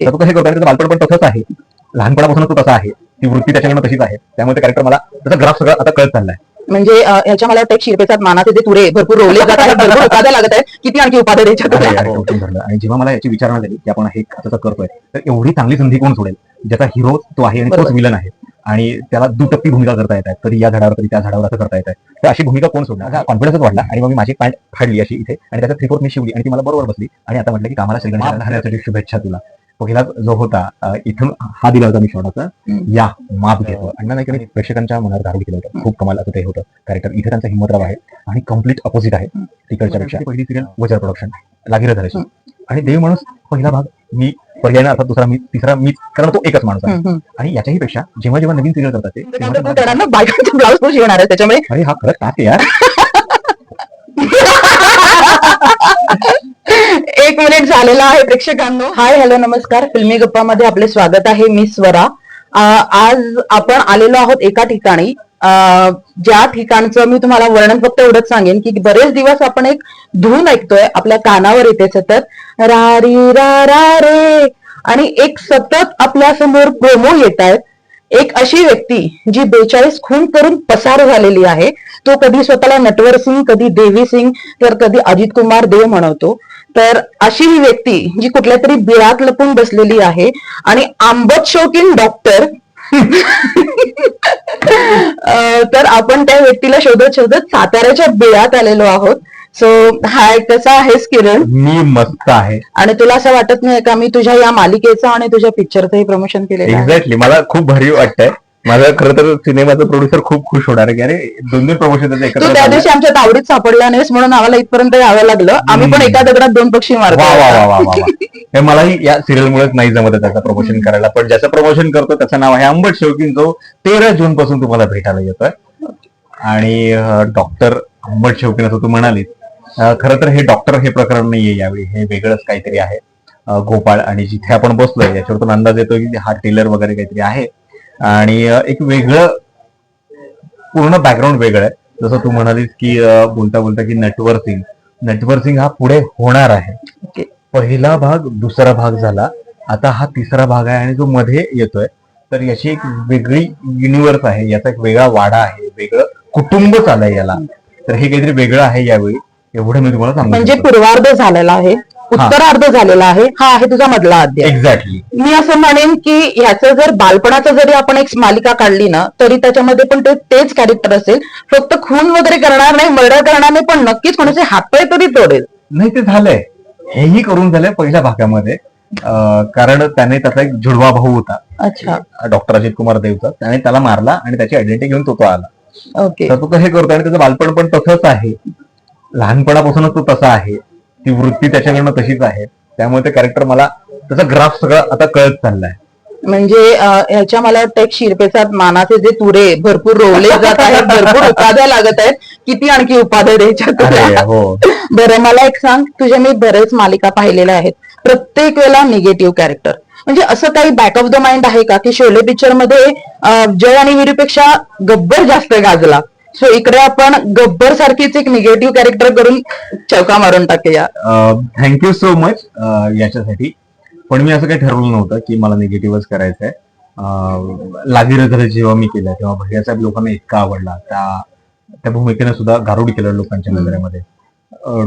तर तो हे करतो त्याचं बालपण पण तसंच आहे. लहानपणापासून तो तसा आहे. ती वृत्ती त्याच्याकडनं तशीच आहे. त्यामुळे कॅरेक्टर मला त्याचा ग्राफ सगळं आता कळत चाललाय. म्हणजे अं, ह्याच्या मला वाटतं एक शिरपेचात मानाचे जे तुरे भरपूर रोवले जात आहेत भरपूर उपाध्या लागत आहेत. किती आणखी उपाध्या द्यायच्या आहे. आणि जेव्हा मला याची विचारणा झाली की आपण हे असं करतोय तर एवढी चांगली संधी कोण सोडेल? ज्याचा हिरो तो आहे आणि तोच. विलन आहे. आणि त्याला दुटप्पी भूमिका करता येतात कधी या झाडावर कधी त्या झाडावर असं करता येतं तर अशी भूमिका कोण सोडणार? कॉन्फिडन्सच वाढला आणि मग मी माझी पॅन्ट फाडली अशी इथे. आणि त्याचा थ्री फोर्थ मी शिवली आणि ती मला बरोबर बसली. आणि आता म्हटलं की कामाला श्रीगणेश शुभेच्छा तुला. पहिला जो होता अं, इथून हा दिला होता मी हम्म. या माप घेतो अण्णा नाईकांनी प्रेक्षकांच्या मनावर गारुड केलं होतं. खूप कमाल असं ते होतं. कॅरेक्टर इथे त्यांचा हिंमतराव आहे आणि कंप्लीट अपोजिट आहे. तिकडच्या पेक्षा. पहिली सिरियल वजर प्रोडक्शन लागिर झाल्याची आणि देव माणूस पहिला भाग मी पर्याय अर्थात दुसरा मी तिसरा मी कारण तो एकच माणूस आहे. आणि याच्याही पेक्षा जेव्हा जेव्हा नवीन सिरियल करतात ते शिवणार आहे त्याच्यामुळे अरे हा खरंच टाक आहे यार. आलेला आहे प्रेक्षकांनो. हाय हॅलो नमस्कार. फिल्मी गप्पामध्ये आपले स्वागत आहे. मी स्वरा. आज आपण आलेलो आहोत एका ठिकाणी. ज्या ठिकाणचं मी तुम्हाला वर्णन फक्त एवढंच सांगेन की बरेच दिवस आपण एक धून ऐकतोय आपल्या कानावर येते सतत. रा री रा रा रे. आणि एक सतत आपल्यासमोर प्रोमो येत आहेत. एक अशी व्यक्ती जी बेचाळीस खून करून पसार झालेली आहे. तो कधी स्वतःला नटवर सिंग कधी देवी सिंग तर कधी अजित कुमार देव म्हणवतो. तर अशी ही व्यक्ती जी कुठल्या तरी बिळात लपून बसलेली आहे आणि आंबट शौकीन डॉक्टर तर आपण त्या व्यक्तीला शोधत शोधत साताऱ्याच्या बिळात आलेलो आहोत. सो हाय कसा आहेस किरण? मी मस्त आहे. आणि तुला असं वाटत नाही का मी तुझ्या या मालिकेचं आणि तुझ्या पिक्चरचंही प्रमोशन केलेलं एक्झॅक्टली मला खूप भारी वाटतंय. माझं खरं तर सिनेमाचा प्रोड्युसर खूप खुश होणार आहे की अरे दोन दोन प्रमोशन तू त्या. दिवशी आमच्या तावडीत सापडला नाहीस म्हणून आम्हाला इथपर्यंत यावं लागलं. आम्ही पण एका दगडात दोन पक्षी मारतो. हे मलाही या सिरियल मुळेच नाही जमत त्याचं प्रमोशन करायला. पण ज्याचं प्रमोशन करतो त्याचं नाव आहे अंबट शेवकीन जो तेरा जून पासून तुम्हाला भेटायला येतोय. आणि डॉक्टर अंबट शेवकीन असं तू म्हणालीस. खरं तर हे डॉक्टर हे प्रकरण नाहीये यावेळी. हे वेगळंच काहीतरी आहे. गोपाळ आणि जिथे आपण बसलोय याच्यावरतून अंदाज येतो की हा टेलर वगैरे काहीतरी आहे. आणि एक वेगळं पूर्ण बॅकग्राऊंड वेगळं आहे. जसं तू म्हणालीस की बोलता बोलता की नटवर सिंग नटवर सिंग हा पुढे होणार आहे. पहिला भाग दुसरा भाग झाला. आता हा तिसरा भाग आहे आणि जो मध्ये येतोय. तर याची एक वेगळी युनिव्हर्स आहे. याचा एक वेगळा वाडा आहे. वेगळं कुटुंब चालय याला. तर हे काहीतरी वेगळं आहे यावेळी. एवढं मी तुम्हाला सांगू म्हणजे पूर्वार्ध झालेला आहे. उत्तरार्ध झालेला आहे. हा आहे तुझा मधला अध्याय. एक्झॅक्टली मी असं म्हणेन की ह्याचं जर बालपणाचं जरी आपण एक मालिका काढली ना तरी त्याच्यामध्ये पण ते तेच कॅरेक्टर असेल. फक्त खून वगैरे करणार नाही मर्डर करणार नाही पण नक्कीच कोणाचे हातपाय तरी तोडेल. नाही ते झालंय. हेही करून झालंय पहिल्या भागामध्ये. कारण त्याने त्याचा एक जुडवा भाऊ होता. अच्छा. डॉक्टर अजित कुमार देवचा त्याने त्याला मारला आणि त्याची आयडेंटिटी घेऊन तो तो आला. ओके तर तो हे करतो आणि त्याचं बालपण पण तसंच आहे. लहानपणापासूनच तो तसा आहे. ती वृत्ती त्याच्याकडनं तशीच आहे. त्यामुळे ते कॅरेक्टर मला त्याचा ग्राफ सगळा आता कळत चाललाय. म्हणजे ह्याच्या मला वाटतं एक शिरपेचात मानाचे जे तुरे भरपूर रोवले जात आहेत भरपूर उपाध्या लागत आहेत किती आणखी उपाध्या द्यायच्या हो. बरं मला एक सांग तुझ्या मी बरेच मालिका पाहिलेल्या आहेत. प्रत्येक वेळेला निगेटिव्ह कॅरेक्टर म्हणजे असं काही बॅक ऑफ द माइंड आहे का? की शोले पिक्चरमध्ये जय आणि वीरूपेक्षा गब्बर जास्त गाजला. सो इकडे आपण गब्बर सारखीच एक निगेटिव्ह कॅरेक्टर करून चौका मारून टाकूया. थँक्यू सो मच याच्यासाठी. पण मी असं काही ठरवलं नव्हतं की मला निगेटिव्हच करायचंय. अं, लागी रजरे जेव्हा मी केलं तेव्हा भैयासाहेब लोकांना इतका आवडला. त्या त्या भूमिकेने सुद्धा गारुड केलं लोकांच्या नजरेमध्ये.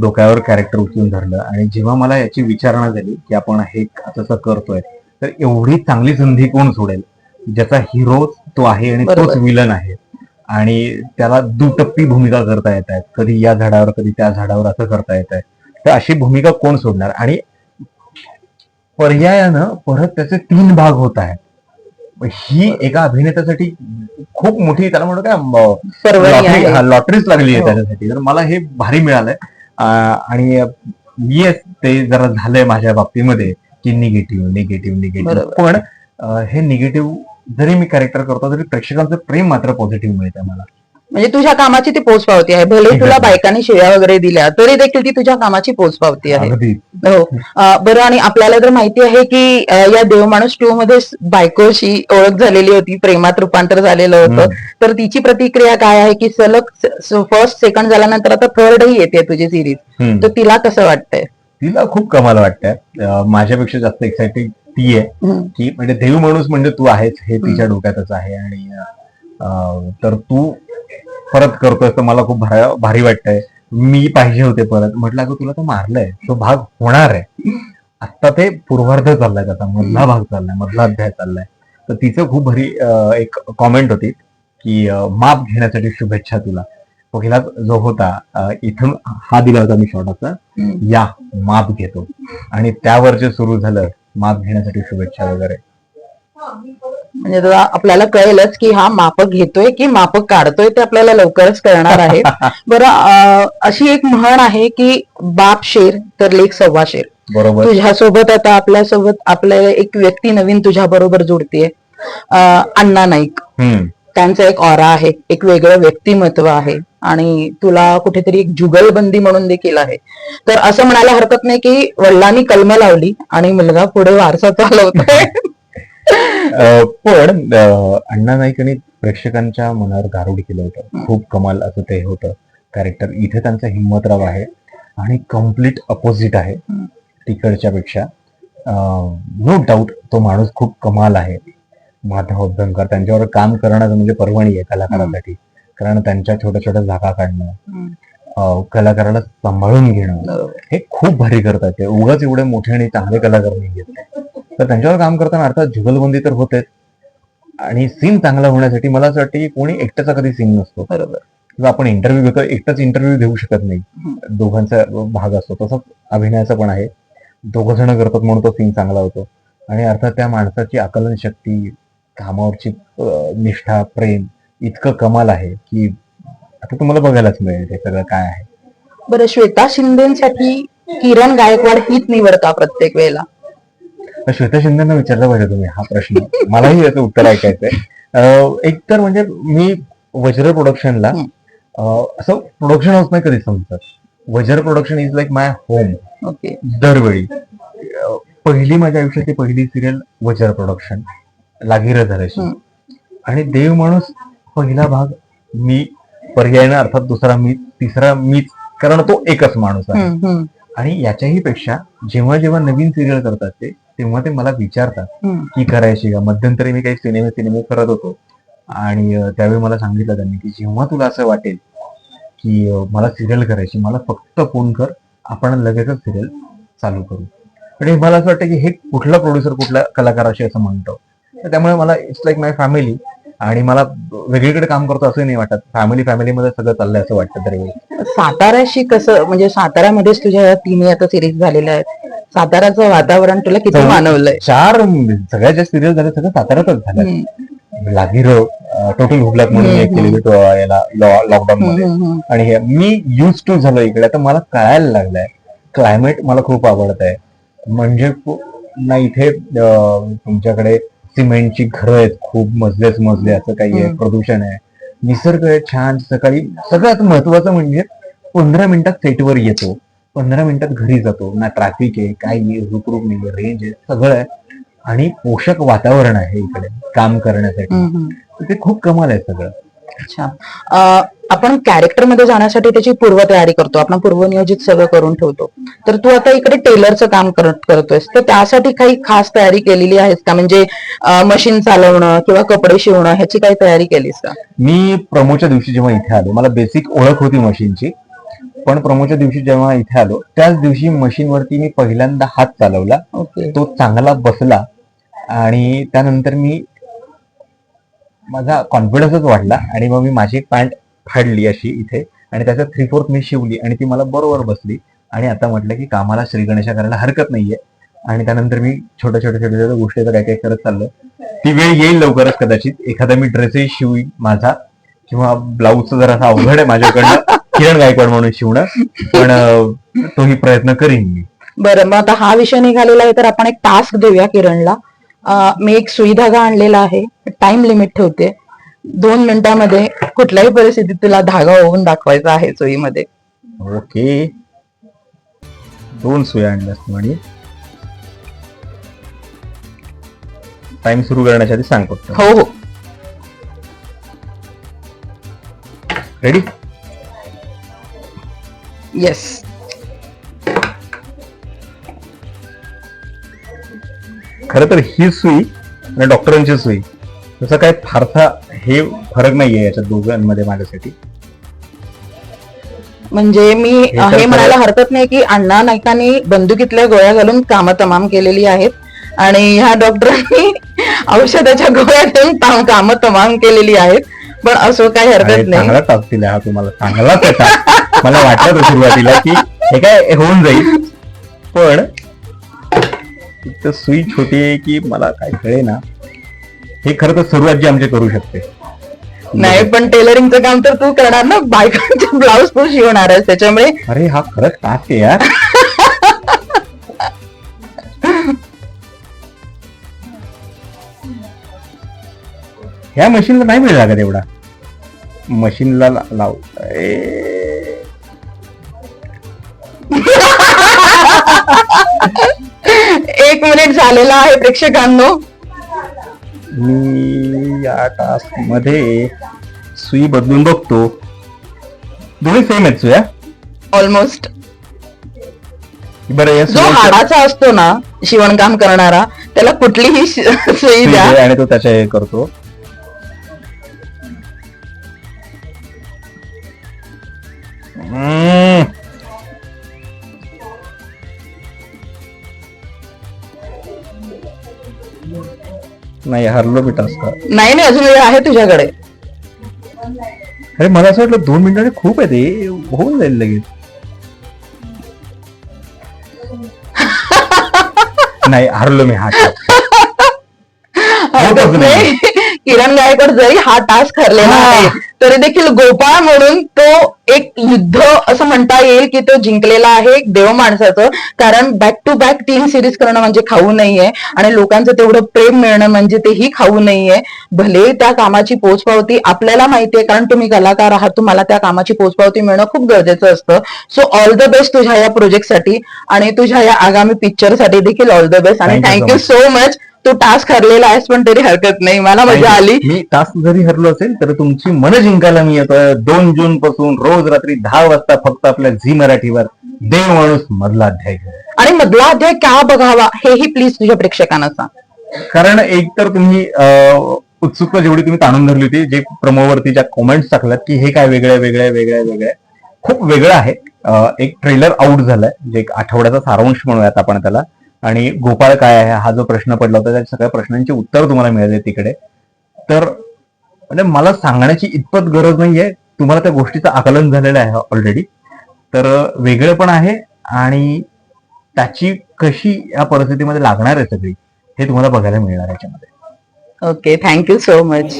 डोक्यावर कॅरेक्टर उचलून धरलं. आणि जेव्हा मला याची विचारणा झाली की आपण हे असं करतोय तर एवढी चांगली संधी कोण सोडेल? ज्याचा हिरो तो आहे आणि तोच. विलन आहे. आणि त्याला दुटप्पी भूमिका करता येत आहेत. कधी या झाडावर कधी त्या झाडावर असं करता येत आहे तर अशी भूमिका कोण सोडणार? आणि पर्यायानं परत त्याचे तीन भाग होत आहेत. ही एका अभिनेत्यासाठी खूप मोठी त्याला म्हणतो काय लॉटरीच लागली आहे हो. त्याच्यासाठी. तर मला हे भारी मिळालंय. आणि येस ते जरा झालंय माझ्या बाबतीमध्ये की निगेटिव्ह निगेटिव्ह निगेटिव्ह. पण हे निगेटिव्ह जरी मी कॅरेक्टर करतो तरी प्रेक्षकांचं प्रेम मात्र पॉझिटिव्ह मिळतं मला. म्हणजे तुझ्या कामाची ती पोच पावती आहे. भले तुला. बायकांनी शिव्या वगैरे दिल्या तरी देखील ती तुझ्या कामाची पोच पावती आहे. हो. बरं आणि आपल्याला तर माहिती आहे की या देवमाणूस टू मध्ये बायकोशी ओळख झालेली होती प्रेमात रूपांतर झालेलं होतं. तर तिची प्रतिक्रिया काय आहे की सलग फर्स्ट सेकंड झाल्यानंतर आता थर्ड ही येते तुझी सिरीज. तर तिला कसं वाटतंय? तिला खूप कमाल वाटतंय. माझ्यापेक्षा जास्त एक्साइटेड ती आहे. की म्हणजे देव माणूस म्हणजे तू आहेस हे तिच्या डोक्यातच आहे आणि तर तू परत करतोय तर मला खूप भारी वाटतंय. मी पाहिजे होते परत. म्हटलं अगं तुला तर मारलंय. तो भाग होणार आहे. आता ते पूर्वार्ध चाललाय त्याचा. मधला भाग चाललाय मधला अध्याय चाललाय. तर तिचं खूप भारी एक कॉमेंट होती की माप घेण्यासाठी शुभेच्छा तुला. पहिला जो होता अं, इथून हा दिला होता मी हम्म. या माप घेतो. आणि त्यावर जे सुरू झालं माप घेण्यासाठी शुभेच्छा वगैरे. म्हणजे आपल्याला कळेलच की हा माप घेतोय की माप काढतोय ते आपल्याला लवकरच कळणार आहे. बरं अशी एक म्हण आहे की बाप शेर तर लेख सव्वा शेर. बरोबर. तुझ्यासोबत आता आपल्यासोबत आपल्या एक व्यक्ती नवीन तुझ्या बरोबर जोडतीये अण्णा नाईक. त्यांचं एक ऑरा आहे एक वेगळं व्यक्तिमत्व आहे आणि तुला कुठेतरी एक जुगलबंदी म्हणून देखील आहे. तर असं म्हणायला हरकत नाही की वडिलांनी कलम लावली आणि मुलगा पुढे वारसा चालवतोय. पण अण्णा नाईकांनी प्रेक्षकांच्या मनावर गारुड केलं होतं. खूप कमाल असं ते होतं. कॅरेक्टर इथे त्यांचा हिम्मतराव आहे आणि कंप्लीट अपोजिट आहे. तिकडच्या पेक्षा नो डाऊट तो माणूस खूप कमाल आहे. माधव अभ्यंकर त्यांच्यावर काम करण्याचं म्हणजे परवणी आहे कलाकारासाठी. कारण त्यांच्या छोट्या छोट्या जागा काढणं कलाकाराला सांभाळून घेणं. हे खूप भारी करतात ते. उगाच एवढे मोठे आणि चांगले कलाकार नाही आहेत. तर त्यांच्यावर काम करताना अर्थात जुगलबंदी तर होतेच. आणि सीन चांगला होण्यासाठी मला असं वाटतं की कोणी एकट्याचा कधी सीन नसतो. बरोबर. आपण इंटरव्ह्यू घेतो एकटाच इंटरव्ह्यू देऊ शकत नाही. दोघांचा भाग असतो. तसंच अभिनयाचा पण आहे. दोघ जण करतात म्हणून तो सीन चांगला होतो. आणि अर्थात त्या माणसाची आकलन शक्ती कामावरची निष्ठा प्रेम इतकं कमाल आहे की आता तुम्हाला बघायलाच मिळेल हे सगळं काय आहे. बरं श्वेता शिंदेसाठी किरण गायकवाड हीच निवड का प्रत्येक वेळेला. श्वेता शिंदेना विचारलं पाहिजे तुम्ही हा प्रश्न. मलाही याचं उत्तर ऐकायचंय. एक तर म्हणजे मी वज्र प्रोडक्शनला असं प्रोडक्शन हाऊस नाही कधी समजत. Vajra production is like my home. Okay. दरवेळी. पहिली माझ्या आयुष्यातली पहिली सिरियल वज्र प्रोडक्शन. लागिर हम्म. आणि देव माणूस पहिला भाग मी पर्यायनं अर्थात दुसरा मी तिसरा मीच कारण तो एकच माणूस आहे. आणि याच्याही पेक्षा जेव्हा जेव्हा नवीन सिरियल करतात ते तेव्हा ते मला विचारतात. की करायची का? मध्यंतरी मी काही सिनेमे सिनेमे करत होतो. आणि त्यावेळी मला सांगितलं त्यांनी की जेव्हा तुला असं वाटेल की मला सिरियल करायची मला फक्त फोन कर आपण लगेचच सिरियल चालू करू. आणि मला असं वाटतं की हे कुठला प्रोड्युसर कुठल्या कलाकाराशी असं म्हणतो? तर त्यामुळे मला इट्स लाईक माय फॅमिली आणि मला वेगळीकडे काम करतो असं नाही वाटत. फॅमिली फॅमिलीमध्ये सगळं चाललंय असं वाटतं दरवेळी साताऱ्याशी कसं म्हणजे साताऱ्यामध्येच तुझ्या या तिन्ही आता सिरीज झालेल्या आहेत. साताऱ्याचं वातावरण तुला किती. मानवलंय? चार सगळ्या ज्या सिरियल झाल्या सगळं साताऱ्यातच हम्म, लागिरो टोटल हुबलाक म्हणून एक केलेली तो याला लॉकडाऊन मध्ये. आणि हे मी युज टू झालो इकडे तर मला कळायला लागलंय. क्लायमेट मला खूप आवडत आहे म्हणजे ना इथे तुमच्याकडे सिमेंटची घरं आहेत खूप मजलेच मजले असं काही आहे. प्रदूषण आहे. निसर्ग आहे छान सकाळी सगळ्यात महत्वाचं म्हणजे पंधरा मिनिटात सेटवर येतो. पंधरा मिनिटात घरी जातो. ना ट्रॅफिक आहे काही नाही रुकरुक नाही रेंज आहे सगळं आहे. आणि पोषक वातावरण आहे इकडे काम करण्यासाठी. ते खूप कमाल आहे सगळं. अच्छा. आपण कॅरेक्टरमध्ये जाण्यासाठी त्याची पूर्वतयारी करतो. आपण पूर्वनियोजित सगळं करून ठेवतो. तर तू आता इकडे टेलरचं काम करत करतोयस. तर त्यासाठी काही खास तयारी केलेली आहेस का? म्हणजे मशीन चालवणं किंवा कपडे शिवणं ह्याची काही तयारी केलीस का? मी प्रमोच्या दिवशी जेव्हा इथे आलो मला बेसिक ओळख होती मशीनची पण प्रमोच्या दिवशी जेव्हा इथे आलो त्याच दिवशी मशीनवरती मी पहिल्यांदा हात चालवला. तो चांगला बसला आणि त्यानंतर मी माझा कॉन्फिडन्सच वाढला आणि मग मी माझी पॅन्ट फाडली अशी इथे. आणि त्याच्यात थ्री फोर्थ मी शिवली आणि ती मला बरोबर बसली. आणि आता म्हटलं की कामाला श्री गणेशा करायला हरकत नाहीये. आणि त्यानंतर मी छोट्या छोट्या छोट्या छोट्या गोष्टी काय काय करत चाललोय. ती वेळ येईल लवकरच कदाचित. एखादा मी ड्रेसही शिवी माझा. किंवा ब्लाऊजचं जरा अवघड आहे माझ्याकडनं. किरण गायकवाड म्हणून शिवणं. पण तोही प्रयत्न करीन मी. बरं मग आता हा विषय निघालेला आहे तर आपण एक टास्क देऊया किरणला. मी एक सुईधागा आणलेला आहे. टाइम लिमिट ठेवते. दोन मिनिटांमध्ये कुठल्याही परिस्थितीत तुला धागा होऊन दाखवायचा आहे सुईमध्ये ओके. दोन सुया आणल्यास तू आणि टाइम सुरू करण्याच्या आधी सांग फक्त हो हो. रेडी येस खरं तर ही सुई आणि डॉक्टरांची सुई तसं काय फारसा हे फरक नाहीये याच्या दोघांमध्ये माझ्यासाठी. म्हणजे मी हे म्हणायला हरकत नाही की अण्णा नाईकांनी बंदुकीतल्या गोळ्या घालून कामं तमाम केलेली आहेत आणि ह्या डॉक्टरांनी औषधाच्या गोळ्या देऊन ता- कामं तमाम केलेली आहेत. पण असं काही हरकत नाही. चांगला टास्क दिला हा तुम्हाला. आहे task. मला वाटलं होतं सुरुवातीला की हे काय होऊन जाईल. पण इतकं सुई छोटी आहे की मला काय कळे ना हे खरं तर सुरुवात जी आमची करू शकते. नाही पण टेलरिंगचं काम तर तू करणार ना? बायकांचे ब्लाऊज तू शिवणार त्याच्यामुळे अरे हा खरंच टास्क आहे यार. ह्या मशीनला नाही वेळ लागत एवढा. मशीनला लाव. एक मिनिट झालेला आहे प्रेक्षकांनो. मी या टास्कमध्ये सुई बदलून बघतो. दोन्ही सेम आहेत सुया? ऑलमोस्ट बरं या जो सुया हाडाचा असतो ना शिवणकाम करणारा त्याला कुठलीही शि- सुई द्या. आणि तो त्याच्या हे करतो. हम्म. नाही हरलो मी टास्क नाही नाही अजून वेळ आहे तुझ्याकडे. अरे मला असं वाटलं दोन मिनिटांनी खूप आहे ते. होऊन जाईल लगेच. नाही हरलो मी हा. हरकत नाही. किरण गायकवाड जरी हा टास्क ठरलेला हा. आहे तरी देखील गोपाळ म्हणून तो एक युद्ध असं म्हणता येईल की तो जिंकलेला आहे एक देव माणसाचं. कारण बॅक टू बॅक तीन सिरीज करणं म्हणजे खाऊ नाहीये. आणि लोकांचं तेवढं प्रेम मिळणं म्हणजे तेही खाऊ नाहीये. भले त्या कामाची पोचपावती आपल्याला माहितीये कारण तुम्ही कलाकार आहात तुम्हाला त्या कामाची पोचपावती मिळणं खूप गरजेचं असतं. सो ऑल द बेस्ट तुझ्या या प्रोजेक्टसाठी आणि तुझ्या या आगामी पिक्चरसाठी देखील ऑल द बेस्ट आणि थँक्यू सो मच तू टास्क हरलेला आहेस पण तरी हरकत नाही. मला मजा आली. मी टास्क जरी हरलो असेल तर तुमची मन जिंकायला मी येतोय. दोन जून पासून रोज रात्री दहा वाजता फक्त आपल्या झी मराठीवर देव माणूस मधला अध्याय. आणि मधला अध्याय का बघावा हेही प्लीज तुझ्या प्रेक्षकांना सांग. कारण एक तर तुम्ही उत्सुकता जेवढी तुम्ही ताणून धरली होती जे प्रमोवरती ज्या कॉमेंट्स टाकल्यात की हे काय वेगळं वेगळं वेगळं वेगळं खूप वेगळं आहे. एक ट्रेलर आउट झालाय जे एक आठवड्याचा सारांश म्हणूयात आपण त्याला. आणि गोपाळ काय आहे हा जो प्रश्न पडला होता त्या सगळ्या प्रश्नांची उत्तर तुम्हाला मिळाले तिकडे. तर म्हणजे मला सांगण्याची इतपत गरज नाहीये. तुम्हाला त्या गोष्टीचं आकलन झालेलं आहे ऑलरेडी तर वेगळं पण आहे आणि त्याची कशी या परिस्थितीमध्ये लागणार आहे सगळी हे तुम्हाला बघायला मिळणार आहे याच्यामध्ये. ओके थँक्यू सो मच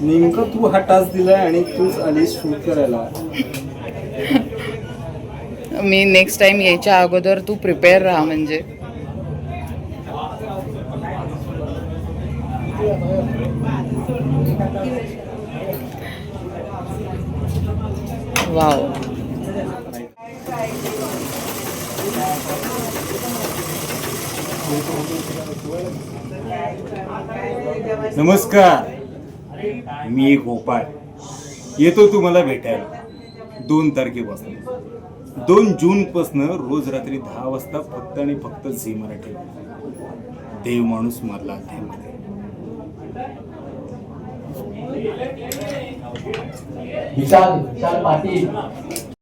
नेमकं तू हा टास्क दिलाय आणि तूच आलीस शूट करायला. मी नेक्स्ट टाइम यायच्या अगोदर तू प्रिपेअर राहा म्हणजे. वाव नमस्कार. मी गोपाळ. येतो तुम्हाला भेटायला. दोन तारखेपासून. दोन जून पासन रोज रात्री दहा वाजता फक्त आणि फक्त झी मराठी. देव माणूस मरला अध्यायमध्ये विशाल विशाल पाटील.